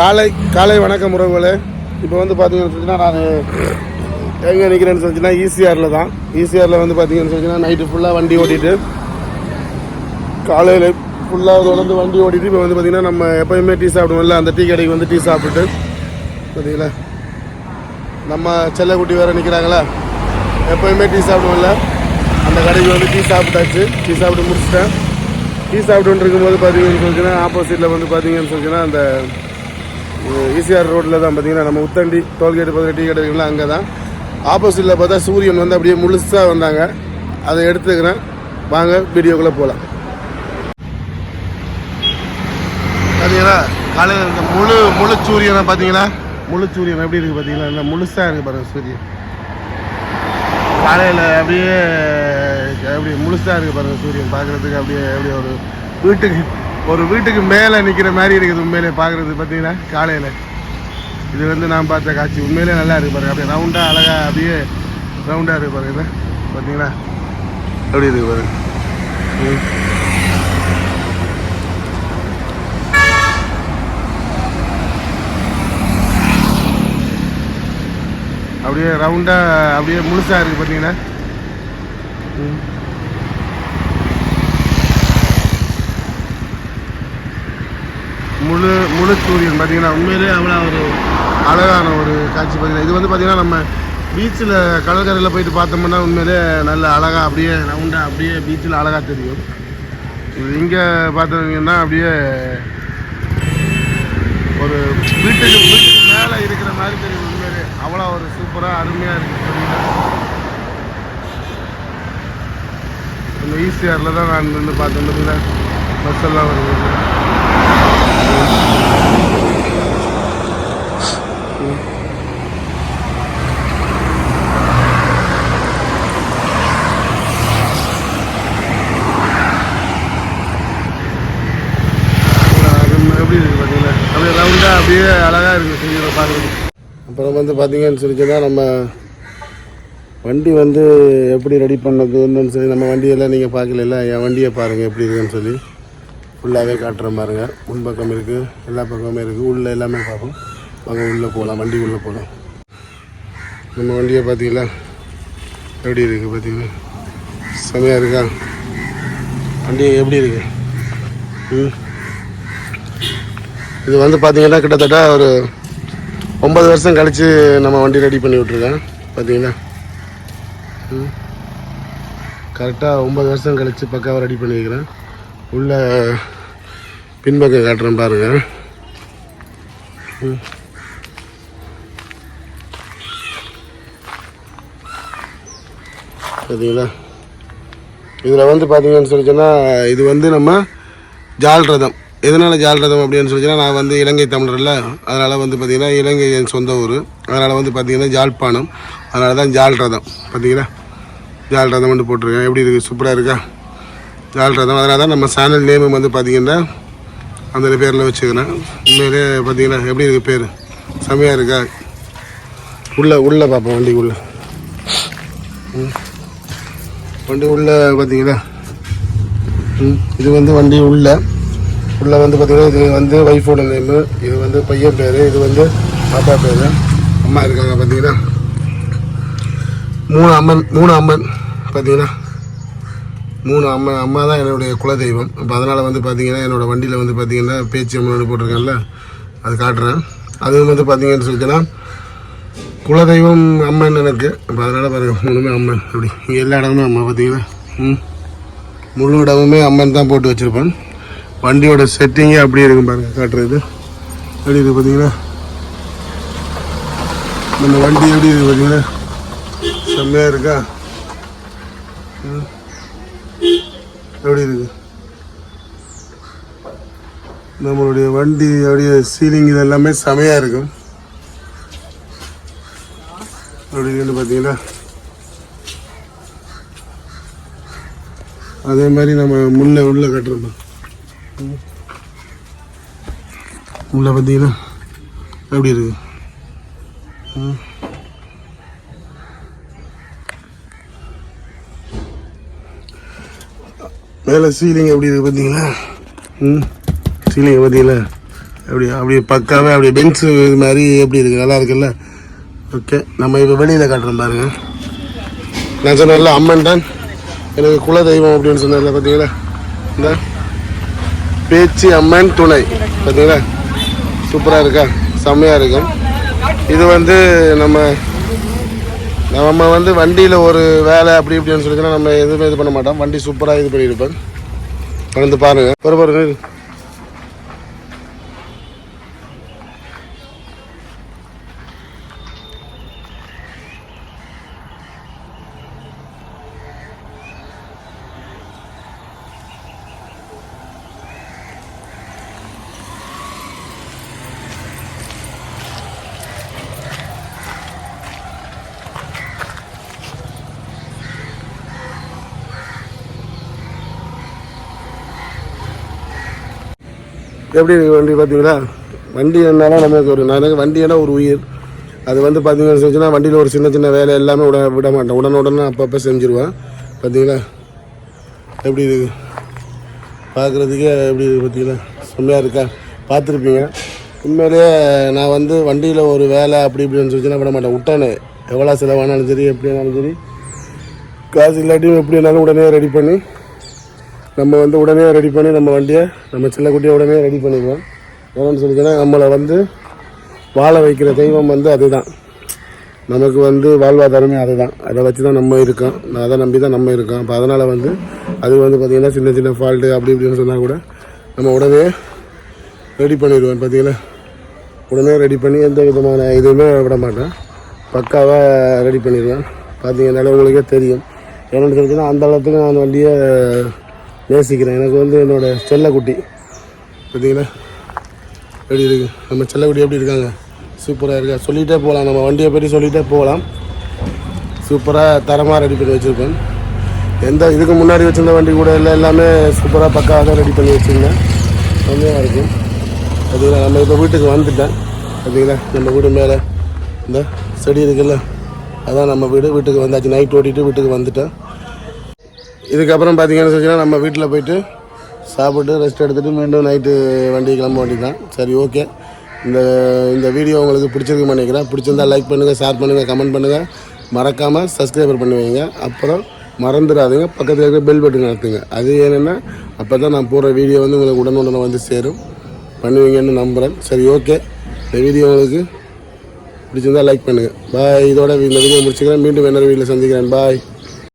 காலை காலை வணக்கம் உறவுகளே. இப்போ வந்து பார்த்தீங்கன்னு சொன்னால் நான் எங்கே நிற்கிறேன்னு சொன்னால் ஈசிஆரில் தான். ஈசிஆரில் வந்து பார்த்தீங்கன்னு சொன்னால் நைட்டு ஃபுல்லாக வண்டி ஓட்டிட்டு காலையில் ஃபுல்லாக தொடர்ந்து வண்டி ஓட்டிட்டு இப்போ வந்து பார்த்தீங்கன்னா நம்ம எப்போயுமே டீ சாப்பிடுவோம்ல அந்த டீ கடைக்கு வந்து டீ சாப்பிட்டுட்டு பார்த்தீங்களா நம்ம செல்லக்குட்டி வேறு நிற்கிறாங்களா எப்போயுமே டீ சாப்பிடுவோம்ல. அந்த கடைக்கு வந்து டீ சாப்பிட்டாச்சு. டீ சாப்பிட்டு முடிச்சிட்டேன். டீ சாப்பிட்டுட்டு இருக்கும்போது பார்த்தீங்கன்னு சொல்லிச்சுன்னா ஆப்போசிட்டில் வந்து பார்த்தீங்கன்னு சொல்லிச்சுன்னா அந்த ஈசிஆர் ரோட்டில் தான் பார்த்தீங்கன்னா நம்ம உத்தண்டி டோல்கேட் பக்கத்தில் டீ கடை இருக்குல்ல அங்கே தான் ஆப்போசிட்டில் பார்த்தா சூரியன் வந்து அப்படியே முழுசாக வந்தாங்க. அதை எடுத்துக்கிறேன். வாங்க வீடியோக்குள்ளே போகலாம் பார்த்தீங்கன்னா காலையில் இந்த முழு முழு சூரியனை பார்த்தீங்கன்னா முழு சூரியன் எப்படி இருக்குது பார்த்தீங்களா இந்த முழுசாக இருக்குது பாருங்க சூரியன். காலையில் அப்படியே அப்படி முழுசாக இருக்குது பாருங்கள் சூரியன். பார்க்குறதுக்கு அப்படியே அப்படியே ஒரு வீட்டுக்கு ஒரு வீட்டுக்கு மேலே நிற்கிற மாதிரி இருக்குது உண்மையிலே பார்க்குறது பார்த்தீங்கன்னா காலையில். இது வந்து நான் பார்த்த காட்சி. உண்மையிலே நல்லா இருக்கு பாருங்க. அப்படியே ரவுண்டாக அழகாக அப்படியே ரவுண்டாக இருக்கு பாருங்க. பார்த்தீங்களா? அப்படி இருக்கு பாருங்க? ம். அப்படியே ரவுண்டாக அப்படியே முழுசாக இருக்குது பார்த்தீங்கன்னா ம். முழு முழு சூரியன் பார்த்தீங்கன்னா உண்மையிலே அவ்வளோ ஒரு அழகான ஒரு காட்சி பார்த்தீங்கன்னா. இது வந்து பார்த்தீங்கன்னா நம்ம பீச்சில் கடற்கரையில் போயிட்டு பார்த்தோம்னா உண்மையிலே நல்ல அழகாக அப்படியே ரவுண்டாக அப்படியே பீச்சில் அழகாக தெரியும். இது இங்கே பார்த்தீங்கன்னா அப்படியே ஒரு வீட்டுக்கு வீட்டுக்கு மேலே இருக்கிற மாதிரி தெரியும் உண்மையிலே. அவ்வளோ ஒரு சூப்பராக அருமையாக இருக்குது இந்த ஈசிஆரில் தான் நான் நின்று பார்த்தேன் பஸ் எல்லாம் வருது அது எப்படி பார்த்தீங்களா? அப்படியே ரவுண்டாக அப்படியே அழகாக இருக்குது சூரியனை அப்புறம் வந்து பார்த்தீங்கன்னு சொல்லிச்சுன்னா நம்ம வண்டி வந்து எப்படி ரெடி பண்ணதுன்னு சொல்லி நம்ம வண்டியெல்லாம் நீங்கள் பார்க்கல என் வண்டியை பாருங்கள் எப்படி இருக்குன்னு சொல்லி. ஃபுல்லாகவே காட்டுற பாருங்க முன்பக்கம் இருக்குது எல்லா பக்கமுமே இருக்குது உள்ளே எல்லாமே பார்ப்போம். அங்கே உள்ளே போகலாம் வண்டி உள்ளே போகலாம் நம்ம வண்டியை பார்த்தீங்களா? எப்படி இருக்குது பார்த்தீங்களா? செமையாக இருக்கா? வண்டி எப்படி இருக்குது ம். இது வந்து பார்த்தீங்கன்னா கிட்டத்தட்ட ஒரு ஒன்பது வருஷம் கழித்து நம்ம வண்டி ரெடி பண்ணி விட்ருக்கேன் பார்த்தீங்கன்னா ம். கரெக்டாக ஒன்பது வருஷம் கழித்து பக்காவாக ரெடி பண்ணியிருக்கிறேன். உள்ள பின்பக்கம் காட்டுறேன் பாருங்கள் பார்த்தீங்களா இதில் வந்து பார்த்தீங்கன்னு சொல்லி சொன்னால் இது வந்து நம்ம ஜால் ரதம். எதனால் ஜால் ரதம் அப்படின்னு சொல்லிச்சுன்னா நான் வந்து இலங்கை தமிழரில். அதனால் வந்து பார்த்திங்கன்னா இலங்கை என் சொந்த ஊர். அதனால் வந்து பார்த்திங்கன்னா ஜாழ்ப்பாணம். அதனால தான் ஜால் ரதம். பார்த்தீங்களா ஜால் ரதம் வந்து போட்டிருக்கேன். எப்படி இருக்குது சூப்பராக இருக்கா? ஜால் ரதம். அதனால தான் நம்ம சேனல் நேமு வந்து பார்த்திங்கன்னா அந்த பேரில் வச்சுக்கிறேன். உண்மையிலே பார்த்திங்கன்னா எப்படி இருக்குது பேர்? செம்மையாக இருக்கா? உள்ளே உள்ளே பார்ப்போம் வண்டிக்குள்ளே. ம். வண்டி உள்ளே பார்த்தீங்களா ம். இது வந்து வண்டி உள்ளே. உள்ளே வந்து பார்த்தீங்கன்னா இது வந்து ஒய்ஃபோட நேமு இது வந்து பையன் பேர் இது வந்து பாப்பா பேர் அம்மா இருக்காங்க பார்த்தீங்கன்னா மூணு அம்மன் மூணு அம்மன் பார்த்தீங்கன்னா மூணு அம்மா அம்மா தான் என்னுடைய குலதெய்வம். இப்போ அதனால் வந்து பார்த்தீங்கன்னா என்னோடய வண்டியில் வந்து பார்த்தீங்கன்னா பேச்சு அம்மன் போட்டிருக்கேன்ல அது காட்டுறேன். அதுவும் வந்து பார்த்தீங்கன்னு சொல்லிச்சுன்னா குலதெய்வம் அம்மன் எனக்கு. இப்போ அதனால் பாருங்கள் மூணுமே அம்மன். அப்படி எல்லா இடமுமே அம்மா பார்த்தீங்கன்னா ம். முழு இடமுமே அம்மன் தான் போட்டு வச்சுருப்பேன். வண்டியோட செட்டிங்கே அப்படியே இருக்கும் பாருங்க காட்டுறது. எப்படி இருக்குது பார்த்தீங்கன்னா இந்த வண்டி எப்படி இருக்குது பார்த்தீங்கன்னா செம்மையாக இருக்கா? ம். எப்படி இருக்கு? நம்மளுடைய வண்டி அப்படியே சீலிங் இது எல்லாமே செமையாக இருக்கும். அப்படின்னு பார்த்தீங்கன்னா அதே மாதிரி நம்ம முன்னே உள்ள கட்டுறோம். உள்ள பார்த்தீங்கன்னா எப்படி இருக்கு? ம். மேலே சீலிங் எப்படி இருக்கு பார்த்தீங்களா? ம். சீலிங் பார்த்தீங்களா? அப்படி அப்படியே பக்காவே அப்படியே பென்ஸு இது மாதிரி எப்படி இருக்கு? நல்லா இருக்குல்ல? ஓகே நம்ம இப்போ வெளியில் காட்டுறோம் பாருங்க. நான் சொன்னேன்ல அம்மன் தான். எனக்கு குல தெய்வம் அப்படின்னு சொன்னேன்ல பார்த்தீங்களா? இந்த பேச்சு அம்மன் துணை. பார்த்தீங்களா சூப்பராக இருக்கா? செம்மையாக இருக்கும் இது வந்து நம்ம நம்ம வந்து வண்டியில் ஒரு வேலை அப்படி இப்படின்னு சொல்லிச்சுன்னா நம்ம எதுவுமே இது பண்ண மாட்டோம். வண்டி சூப்பராக இது பண்ணியிருப்பேன் வந்து பாருங்கள் ஒரு பாருங்க. எப்படி இருக்கு வண்டி பார்த்தீங்களா வண்டி என்னாலும் நமக்கு ஒரு நான் வண்டினா ஒரு உயிர். அது வந்து பார்த்தீங்கன்னு சொல்லிச்சுன்னா வண்டியில் ஒரு சின்ன சின்ன வேலை எல்லாமே விட விட மாட்டேன் உடனுடனே அப்பப்போ செஞ்சுருவேன் பார்த்தீங்களா எப்படி இருக்கு? பார்க்குறதுக்கே எப்படி இருக்குது பார்த்தீங்களா செம்மையாக இருக்கா? பார்த்துருப்பீங்க உண்மையிலேயே நான் வந்து வண்டியில் ஒரு வேலை அப்படி இப்படின்னு சொல்லிச்சுன்னா விட மாட்டேன். விட்டானே எவ்வளோ செலவானாலும் சரி எப்படினாலும் சரி. காசு இல்லாட்டியும் எப்படி இருந்தாலும் உடனே ரெடி பண்ணி நம்ம வந்து உடனே ரெடி பண்ணி நம்ம வண்டியை நம்ம செல்லக்குட்டியை உடனே ரெடி பண்ணிடுவோம். ஏன்னு சொல்லிச்சுன்னா நம்மளை வந்து வாழ வைக்கிற தெய்வம் வந்து அதுதான். நமக்கு வந்து வாழ்வாதாரமே அதுதான். அதை வச்சு தான் நம்ம இருக்கோம். அதை நம்பி தான் நம்ம இருக்கோம். அப்போ அதனால் வந்து அது வந்து பார்த்திங்கன்னா சின்ன சின்ன ஃபால்ட்டு அப்படி இப்படின்னு சொன்னால் கூட நம்ம உடனே ரெடி பண்ணிடுவேன் பார்த்தீங்கன்னா உடனே ரெடி பண்ணி எந்த விதமான இதுவுமே விட மாட்டேன் பக்காவாக ரெடி பண்ணிடுவேன் பார்த்தீங்கன்னாலே உங்களுக்கே தெரியும். என்னென்னு சொல்லிச்சுன்னா அந்த அளவுக்கு நான் வண்டியை நேசிக்கிறேன். எனக்கு வந்து என்னோட செல்லக்குட்டி. பார்த்தீங்களா? எப்படி இருக்கு? நம்ம செல்லக்குட்டி எப்படி இருக்காங்க? சூப்பராக இருக்கா? சொல்லிகிட்டே போகலாம். நம்ம வண்டியை பற்றி சொல்லிகிட்டே போகலாம். சூப்பராக தரமாக ரெடி பண்ணி வச்சுருப்பேன் எந்த இதுக்கு முன்னாடி வச்சிருந்த வண்டி கூட இல்லை. எல்லாமே சூப்பராக பக்காவாக தான் ரெடி பண்ணி வச்சுருந்தேன். கம்மியாக இருக்கும். பார்த்தீங்களா? நம்ம இப்போ வீட்டுக்கு வந்துட்டேன். பார்த்தீங்களா? நம்ம வீடு மேலே இந்த செடி இருக்குல்ல. அதான் நம்ம வீடு. வீட்டுக்கு வந்தாச்சு. நைட் ஓட்டிட்டு வீட்டுக்கு வந்துட்டேன். இதுக்கப்புறம் பார்த்தீங்கன்னு சொன்னால் நம்ம வீட்டில் போயிட்டு சாப்பிட்டு ரெஸ்ட் எடுத்துகிட்டு மீண்டும் நைட்டு வண்டி கிளம்ப வேண்டியதான் சரி ஓகே இந்த இந்த வீடியோ உங்களுக்கு பிடிச்சிருக்குன்னு நினைக்கிறேன். பிடிச்சிருந்தா லைக் பண்ணுங்கள் ஷேர் பண்ணுங்கள் கமெண்ட் பண்ணுங்கள் மறக்காமல் சப்ஸ்கிரைபர் பண்ணி வைங்க. அப்புறம் மறந்துடாதீங்க. பக்கத்தில் இருக்கிற பெல் பட்டன் நடத்துங்க அது என்னென்னா அப்போ தான் நான் போடுற வீடியோ வந்து உங்களுக்கு உடனுடனே வந்து சேரும். பண்ணுவீங்கன்னு நம்புகிறேன் சரி ஓகே இந்த வீடியோ உங்களுக்கு பிடிச்சிருந்தா லைக் பண்ணுங்கள் பாய் இதோட இந்த வீடியோ முடிச்சுக்கிறேன். மீண்டும் இன்னொரு வீட்டில் சந்திக்கிறேன். பாய்